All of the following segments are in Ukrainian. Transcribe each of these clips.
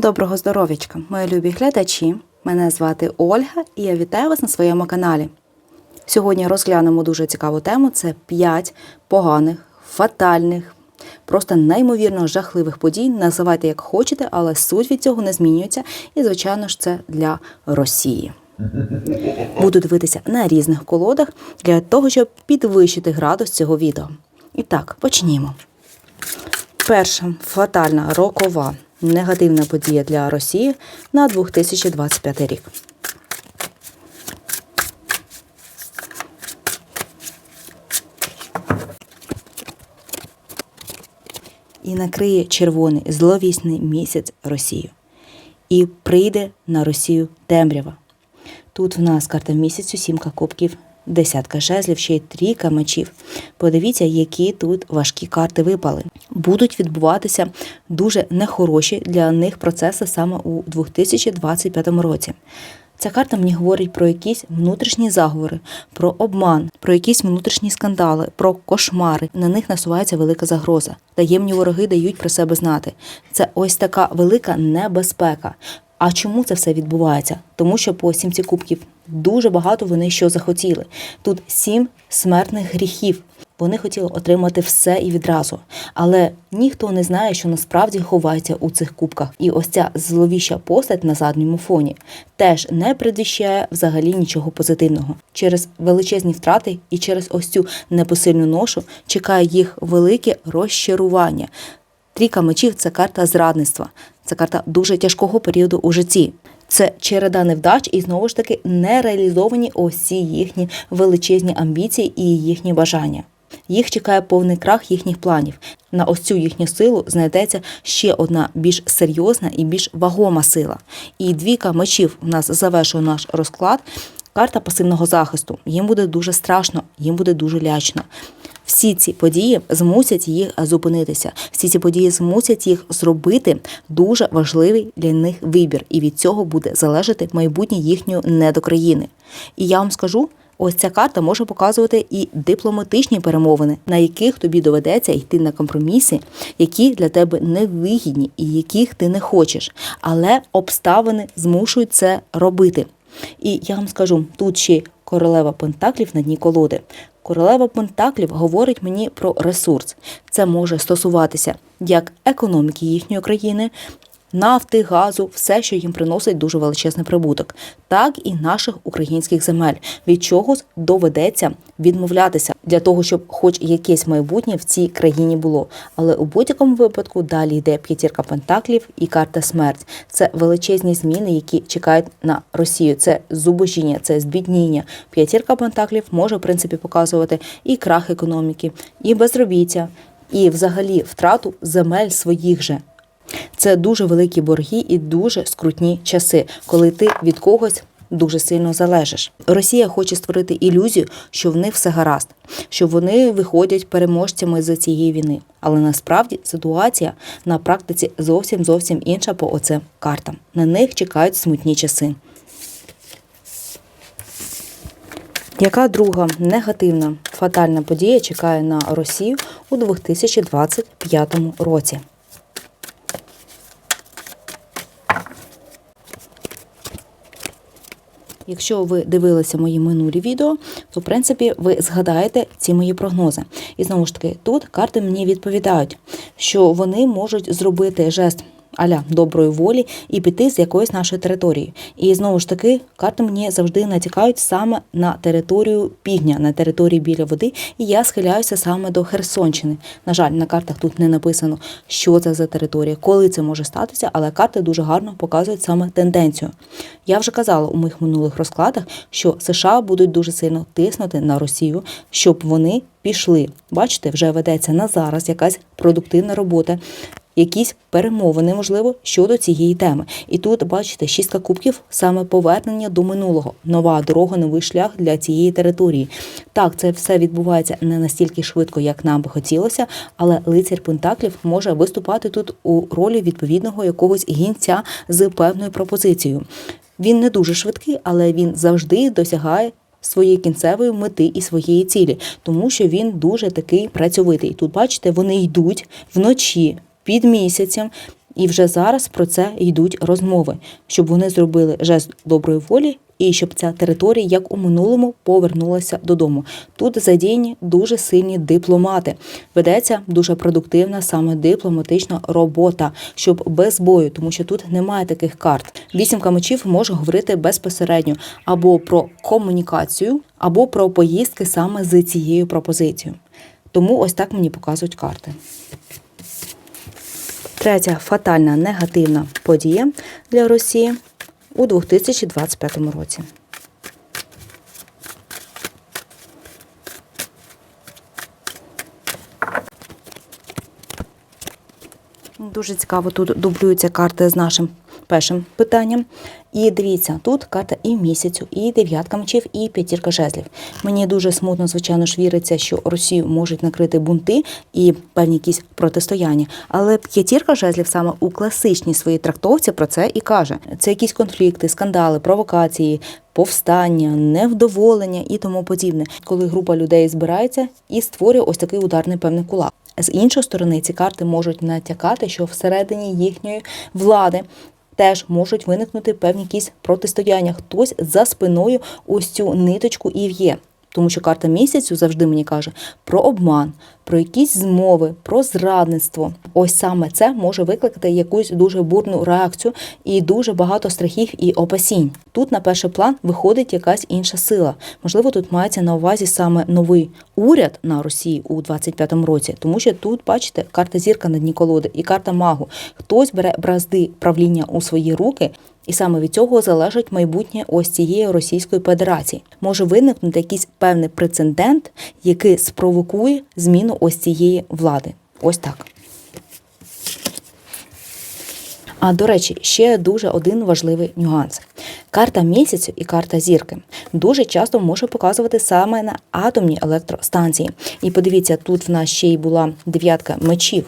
Доброго здоров'ячка, мої любі глядачі. Мене звати Ольга і я вітаю вас на своєму каналі. Сьогодні розглянемо дуже цікаву тему: це 5 поганих, фатальних, просто неймовірно жахливих подій. Називайте як хочете, але суть від цього не змінюється. І, звичайно ж, це для Росії. Буду дивитися на різних колодах для того, щоб підвищити градус цього відео. І так, почнімо. Перша фатальна рокова негативна подія для Росії на 2025 рік. І накриє червоний зловісний місяць Росію. І прийде на Росію темрява. Тут в нас карта місяцю, сімка кубків, десятка жезлів, ще й трійка мечів. Подивіться, які тут важкі карти випали. Будуть відбуватися дуже нехороші для них процеси саме у 2025 році. Ця карта мені говорить про якісь внутрішні заговори, про обман, про якісь внутрішні скандали, про кошмари. На них насувається велика загроза. Таємні вороги дають про себе знати. Це ось така велика небезпека. А чому це все відбувається? Тому що по сімці кубків дуже багато вони що захотіли. Тут сім смертних гріхів. Вони хотіли отримати все і відразу, але ніхто не знає, що насправді ховається у цих кубках. І ось ця зловіща постать на задньому фоні теж не предвіщає взагалі нічого позитивного. Через величезні втрати і через ось цю непосильну ношу чекає їх велике розчарування. Трійка мечів це карта зрадництва, це карта дуже тяжкого періоду у житті. Це череда невдач і знову ж таки не реалізовані ось їхні величезні амбіції і їхні бажання. Їх чекає повний крах їхніх планів. На ось цю їхню силу знайдеться ще одна більш серйозна і більш вагома сила. І двійка мечів у нас завершує наш розклад. Карта пасивного захисту. Їм буде дуже страшно, їм буде дуже лячно. Всі ці події змусять їх зупинитися. Всі ці події змусять їх зробити дуже важливий для них вибір, і від цього буде залежати майбутнє їхньої недокраїни. І я вам скажу. Ось ця карта може показувати і дипломатичні перемовини, на яких тобі доведеться йти на компроміси, які для тебе невигідні і яких ти не хочеш. Але обставини змушують це робити. І я вам скажу, тут ще королева Пентаклів на дні колоди. Королева Пентаклів говорить мені про ресурс. Це може стосуватися як економіки їхньої країни, нафти, газу, все, що їм приносить дуже величезний прибуток, так і наших українських земель. Від чогось доведеться відмовлятися для того, щоб хоч якесь майбутнє в цій країні було. Але у будь-якому випадку далі йде п'ятірка пентаклів і карта смерть. Це величезні зміни, які чекають на Росію. Це зубожіння, це збідніння. П'ятірка пентаклів може в принципі показувати і крах економіки, і безробіття, і взагалі втрату земель своїх же. Це дуже великі борги і дуже скрутні часи, коли ти від когось дуже сильно залежиш. Росія хоче створити ілюзію, що в них все гаразд, що вони виходять переможцями з цієї війни. Але насправді ситуація на практиці зовсім зовсім інша по оцим картам. На них чекають смутні часи. Яка друга негативна фатальна подія чекає на Росію у 2025 році? Якщо ви дивилися мої минулі відео, то в принципі ви згадаєте ці мої прогнози. І знову ж таки, тут карти мені відповідають, що вони можуть зробити жест аля доброї волі і піти з якоїсь нашої території. І знову ж таки, карти мені завжди натякають саме на територію півдня, на території біля води, і я схиляюся саме до Херсонщини. На жаль, на картах тут не написано, що це за територія, коли це може статися, але карти дуже гарно показують саме тенденцію. Я вже казала у моїх минулих розкладах, що США будуть дуже сильно тиснути на Росію, щоб вони пішли. Бачите, вже ведеться на зараз якась продуктивна робота якісь перемовини, можливо, щодо цієї теми. І тут, бачите, шістка кубків саме повернення до минулого, нова дорога, новий шлях для цієї території. Так, це все відбувається не настільки швидко, як нам би хотілося, але лицар Пентаклів може виступати тут у ролі відповідного якогось гінця з певною пропозицією. Він не дуже швидкий, але він завжди досягає. Своєї кінцевої мети і своєї цілі, тому що він дуже такий працьовитий. Тут, бачите, вони йдуть вночі під місяцем, І вже зараз про це йдуть розмови, щоб вони зробили жест доброї волі і щоб ця територія, як у минулому, повернулася додому. Тут задіяні дуже сильні дипломати. Ведеться дуже продуктивна саме дипломатична робота, щоб без бою, тому що тут немає таких карт. Вісімка мечів може говорити безпосередньо або про комунікацію, або про поїздки саме з цією пропозицією. Тому ось так мені показують карти. Третя фатальна негативна подія для Росії у 2025 році. Дуже цікаво, тут дублюються карти з нашим першим питанням. І дивіться, тут карта і місяцю, і дев'ятка мечів, і п'ятірка жезлів. Мені дуже смутно, звичайно ж, віриться, що Росію можуть накрити бунти і певні якісь протистояння. Але п'ятірка жезлів саме у класичній своїй трактовці про це і каже: це якісь конфлікти, скандали, провокації. Повстання, невдоволення і тому подібне, коли група людей збирається і створює ось такий ударний певний кулак. З іншої сторони, ці карти можуть натякати, що всередині їхньої влади теж можуть виникнути певні якісь протистояння. Хтось за спиною ось цю ниточку і в'є. Тому що карта місяцю завжди мені каже про обман, про якісь змови, про зрадництво. Ось саме це може викликати якусь дуже бурну реакцію і дуже багато страхів і опасінь. Тут на перший план виходить якась інша сила. Можливо, тут мається на увазі саме новий уряд на Росії у 25-му році, тому що тут, бачите, карта зірка на дні колоди і карта магу. Хтось бере бразди правління у свої руки. І саме від цього залежить майбутнє ось цієї Російської Федерації. Може виникнути якийсь певний прецедент, який спровокує зміну ось цієї влади. Ось так. А до речі, ще дуже один важливий нюанс. Карта місяцю і карта зірки дуже часто може показувати саме на атомні електростанції. І подивіться, тут в нас ще й була дев'ятка мечів.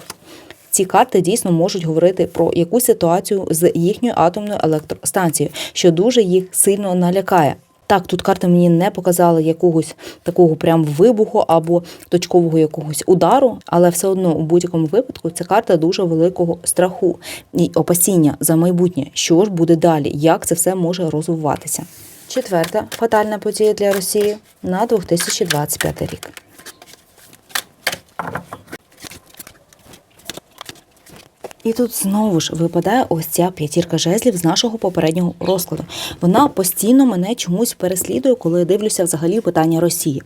Ці карти дійсно можуть говорити про якусь ситуацію з їхньою атомною електростанцією, що дуже їх сильно налякає. Так, тут карти мені не показали якогось такого прям вибуху або точкового якогось удару, але все одно у будь-якому випадку це карта дуже великого страху і опасіння за майбутнє, що ж буде далі, як це все може розвиватися. Четверта фатальна подія для Росії на 2025 рік. І тут знову ж випадає ось ця п'ятірка жезлів з нашого попереднього розкладу. Вона постійно мене чомусь переслідує, коли я дивлюся взагалі питання Росії.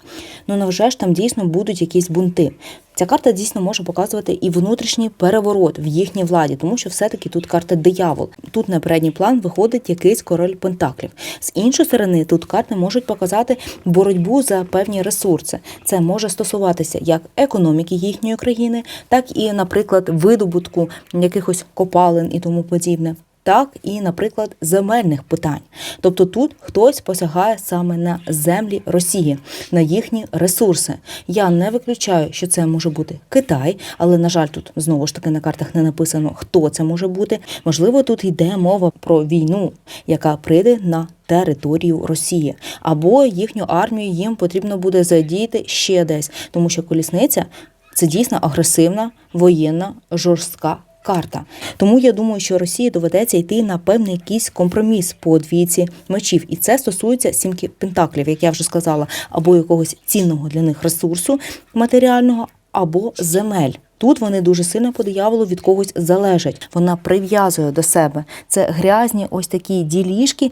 Ну невже ж там дійсно будуть якісь бунти? Ця карта дійсно може показувати і внутрішній переворот в їхній владі, тому що все-таки тут карта диявол. Тут на передній план виходить якийсь король пентаклів. З іншої сторони, тут карти можуть показати боротьбу за певні ресурси. Це може стосуватися як економіки їхньої країни, так і, наприклад, видобутку якихось копалин і тому подібне так і, наприклад, земельних питань. Тобто тут хтось посягає саме на землі Росії, на їхні ресурси. Я не виключаю, що це може бути Китай, але на жаль, тут знову ж таки на картах не написано, хто це може бути. Можливо, тут йде мова про війну, яка прийде на територію Росії, або їхню армію їм потрібно буде задіяти ще десь, тому що колісниця це дійсно агресивна воєнна жорстка карта. Тому я думаю, що Росії доведеться йти на певний якийсь компроміс по двійці мечів, і це стосується сімки пентаклів, як я вже сказала, або якогось цінного для них ресурсу матеріального, або земель. Тут вони дуже сильно по дияволу від когось залежать. Вона прив'язує до себе це грязні, ось такі ділішки,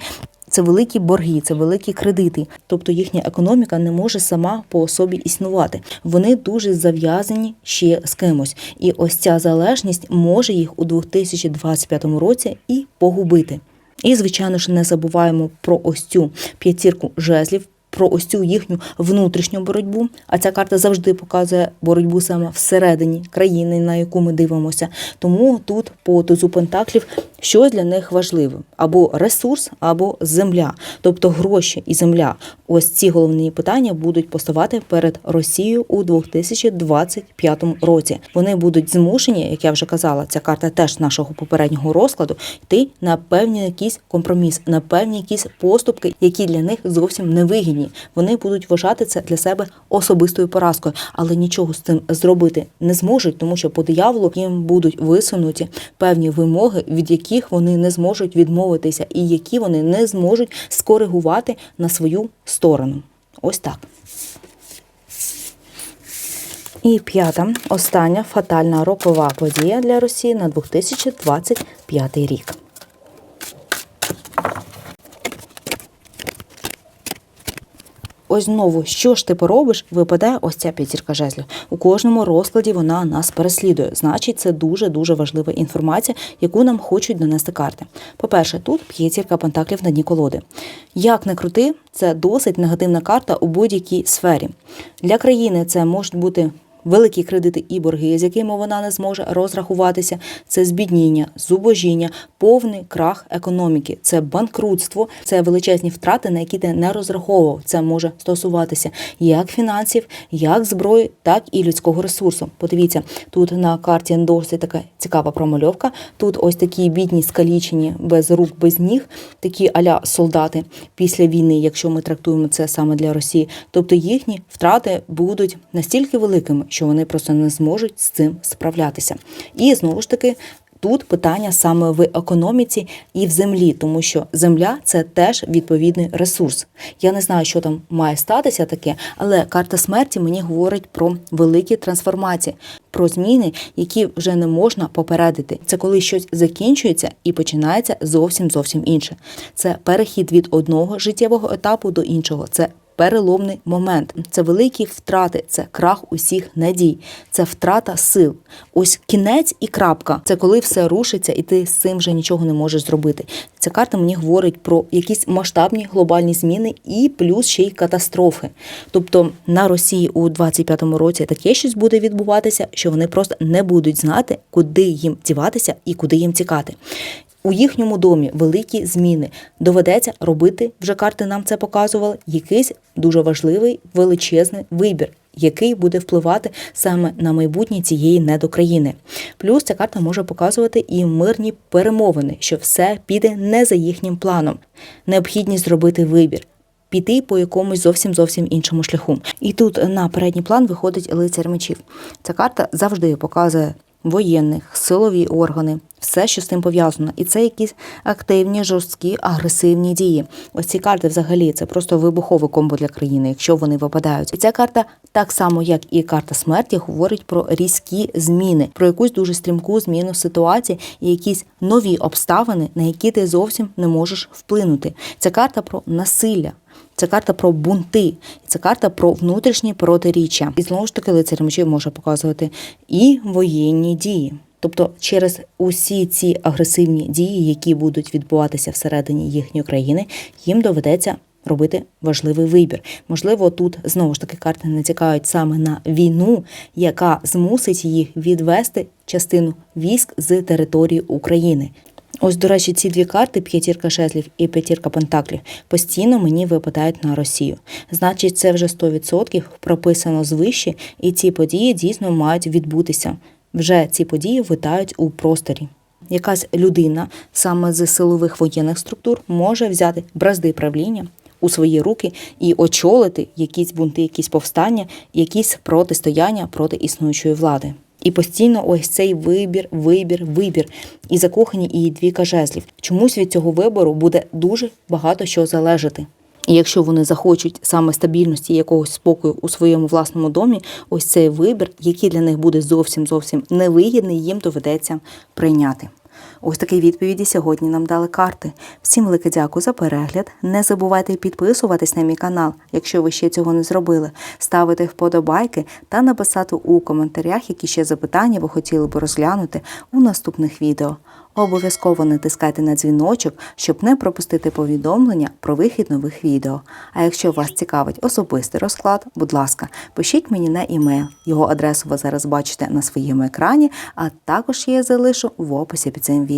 це великі борги, це великі кредити. Тобто їхня економіка не може сама по собі існувати. Вони дуже зав'язані ще з кимось. І ось ця залежність може їх у 2025 році і погубити. І, звичайно ж, не забуваємо про ось цю п'ятірку жезлів. Про ось цю їхню внутрішню боротьбу, а ця карта завжди показує боротьбу саме всередині країни, на яку ми дивимося. Тому тут по тузу пентаклів що для них важливо: або ресурс, або земля, тобто гроші і земля. Ось ці головні питання будуть поставати перед Росією у 2025 році. Вони будуть змушені, як я вже казала, ця карта теж нашого попереднього розкладу, йти на певні якийсь компроміс, на певні якісь поступки, які для них зовсім не вигідні. Вони будуть вважати це для себе особистою поразкою, але нічого з цим зробити не зможуть, тому що по дияволу їм будуть висунуті певні вимоги, від яких вони не зможуть відмовитися, і які вони не зможуть скоригувати на свою сторону. Ось так. І п'ята, остання фатальна рокова подія для Росії на 2025 рік. Ось знову, що ж ти поробиш, випадає ось ця п'ятірка жезлів. У кожному розкладі вона нас переслідує. Значить, це дуже дуже важлива інформація, яку нам хочуть донести карти. По-перше, тут п'ятірка пентаклів на дні колоди. Як не крути, це досить негативна карта у будь-якій сфері. Для країни це можуть бути великі кредити і борги, з якими вона не зможе розрахуватися. Це збідніння, зубожіння, повний крах економіки, це банкрутство, це величезні втрати, на які ти не розраховував. Це може стосуватися як фінансів, як зброї, так і людського ресурсу. Подивіться, тут на карті досить така цікава промальовка. Тут ось такі бідні, скалічені, без рук, без ніг, такі аля солдати після війни, якщо ми трактуємо це саме для Росії. Тобто їхні втрати будуть настільки великими, що вони просто не зможуть з цим справлятися. І знову ж таки. Тут питання саме в економіці і в землі, тому що земля це теж відповідний ресурс. Я не знаю, що там має статися таке, але карта смерті мені говорить про великі трансформації, про зміни, які вже не можна попередити. Це коли щось закінчується і починається зовсім зовсім інше. Це перехід від одного життєвого етапу до іншого. Це переломний момент. Це великі втрати, це крах усіх надій, це втрата сил. Ось кінець і крапка. Це коли все рушиться, і ти з цим вже нічого не можеш зробити. Ця карта мені говорить про якісь масштабні глобальні зміни і плюс ще й катастрофи. Тобто на Росії у 25-му році таке щось буде відбуватися, що вони просто не будуть знати, куди їм діватися і куди їм тікати. У їхньому домі великі зміни. Доведеться робити, вже карти нам це показували, якийсь дуже важливий величезний вибір, який буде впливати саме на майбутнє цієї недокраїни. Плюс ця карта може показувати і мирні перемовини, що все піде не за їхнім планом. Необхідність зробити вибір. Піти по якомусь зовсім зовсім іншому шляху. І тут на передній план виходить лицар мечів. Ця карта завжди показує воєнних, силові органи, все, що з цим пов'язано. І це якісь активні, жорсткі, агресивні дії. Ось ці карти взагалі це просто вибухове комбо для країни, якщо вони випадають. І ця карта, так само як і карта смерті, говорить про різкі зміни, про якусь дуже стрімку зміну ситуації і якісь нові обставини, на які ти зовсім не можеш вплинути. Ця карта про насилля. Це карта про бунти, це карта про внутрішні протиріччя. І знову ж таки лицар мечів може показувати і воєнні дії. Тобто через усі ці агресивні дії, які будуть відбуватися всередині їхньої країни, їм доведеться робити важливий вибір. Можливо, тут знову ж таки карти не цікавить саме на війну, яка змусить їх відвести частину військ з території України. Ось, до речі, ці дві карти п'ятірка шезлів і п'ятірка пентаклів постійно мені випадають на Росію. Значить, це вже 100% прописано звище, і ці події дійсно мають відбутися. Вже ці події витають у просторі. Якась людина саме з силових воєнних структур може взяти бразди правління у свої руки і очолити якісь бунти, якісь повстання, якісь протистояння проти існуючої влади. І постійно ось цей вибір, вибір, вибір. І закохані і дві жезлів. Чомусь від цього вибору буде дуже багато що залежати. І якщо вони захочуть саме стабільності якогось спокою у своєму власному домі, ось цей вибір, який для них буде зовсім зовсім невигідний, їм доведеться прийняти. Ось такі відповіді сьогодні нам дали карти. Всім велике дякую за перегляд. Не забувайте підписуватись на мій канал, якщо ви ще цього не зробили, ставити вподобайки та написати у коментарях, які ще запитання ви хотіли би розглянути у наступних відео. Обов'язково натискайте на дзвіночок, щоб не пропустити повідомлення про вихід нових відео. А якщо вас цікавить особистий розклад, будь ласка, пишіть мені на імейл. Його адресу ви зараз бачите на своєму екрані, а також я залишу в описі під цим відео.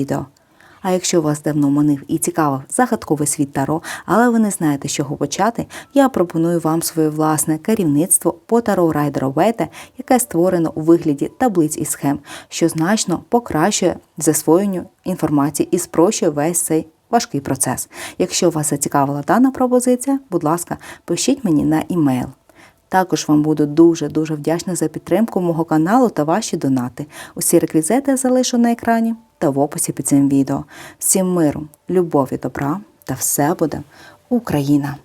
А якщо вас давно манив і цікавив загадковий світ Таро, але ви не знаєте, з чого почати, я пропоную вам своє власне керівництво по Таро Райдера Вейта, яке створено у вигляді таблиць і схем, що значно покращує засвоєнню інформації і спрощує весь цей важкий процес. Якщо вас зацікавила дана пропозиція, будь ласка, пишіть мені на імейл. Також вам буду дуже-дуже вдячна за підтримку мого каналу та ваші донати. Усі реквізити я залишу на екрані та в описі під цим відео. Всім миру, любові, добра та все буде Україна!